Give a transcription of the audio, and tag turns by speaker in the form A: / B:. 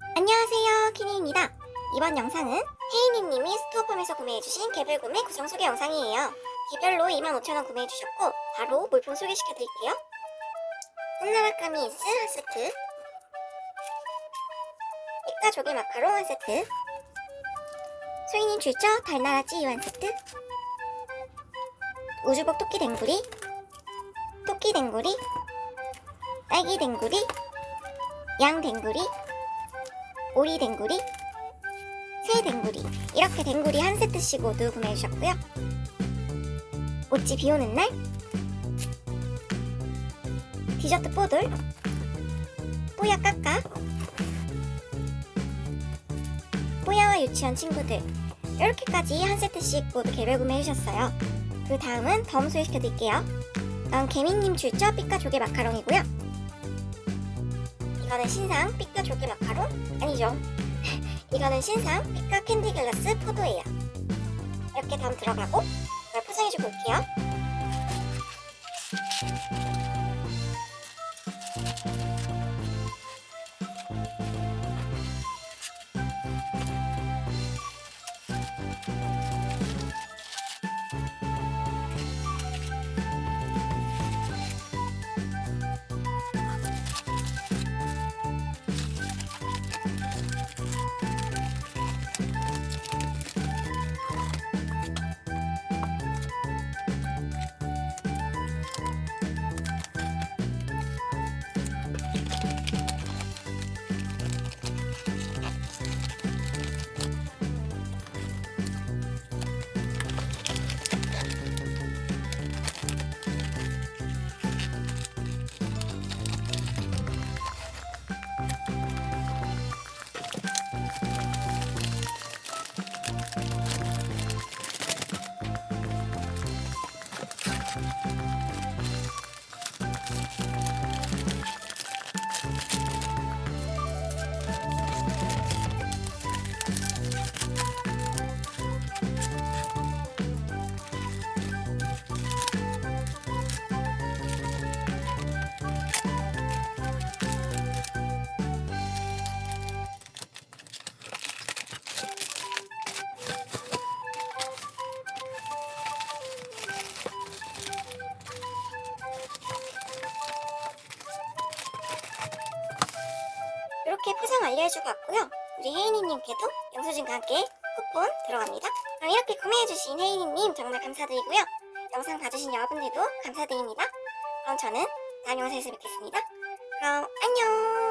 A: 안녕하세요, 키니입니다. 이번 영상은 혜인이님이 스토어팜에서 구매해주신 개별 구매 구성 소개 영상이에요. 개별로 25,000원 구매해주셨고 바로 물품 소개시켜드릴게요. 홈나라 까미이스 한 세트. 삐까 조개 마카롱 한 세트. 소인님 줄저 달나라찌 한 세트. 우주복 토끼 댕구리. 토끼 댕구리. 딸기 댕구리. 양 댕구리 오리 댕구리, 새 댕구리 이렇게 댕구리 한 세트씩 모두 구매해 주셨고요. 모찌 비 오는 날 디저트 뽀돌 뽀야 까까 뽀야와 유치원 친구들 이렇게까지 한 세트씩 모두 개별 구매해 주셨어요. 그 다음은 덤 소개시켜 드릴게요. 다음 개미님 줄저 삐까 조개 마카롱이고요. 이거는 신상 삐까 조개 마카롱 아니죠. 이거는 신상 피카 캔디 글라스 포도예요. 이렇게 다음 들어가고 이걸 포장해주고 올게요. 이렇게 포장 완료해주고 왔고요. 우리 혜인이님께도 영수증과 함께 쿠폰 들어갑니다. 그럼 이렇게 구매해주신 혜인이님 정말 감사드리고요. 영상 봐주신 여러분들도 감사드립니다. 그럼 저는 다음 영상에서 뵙겠습니다. 그럼 안녕!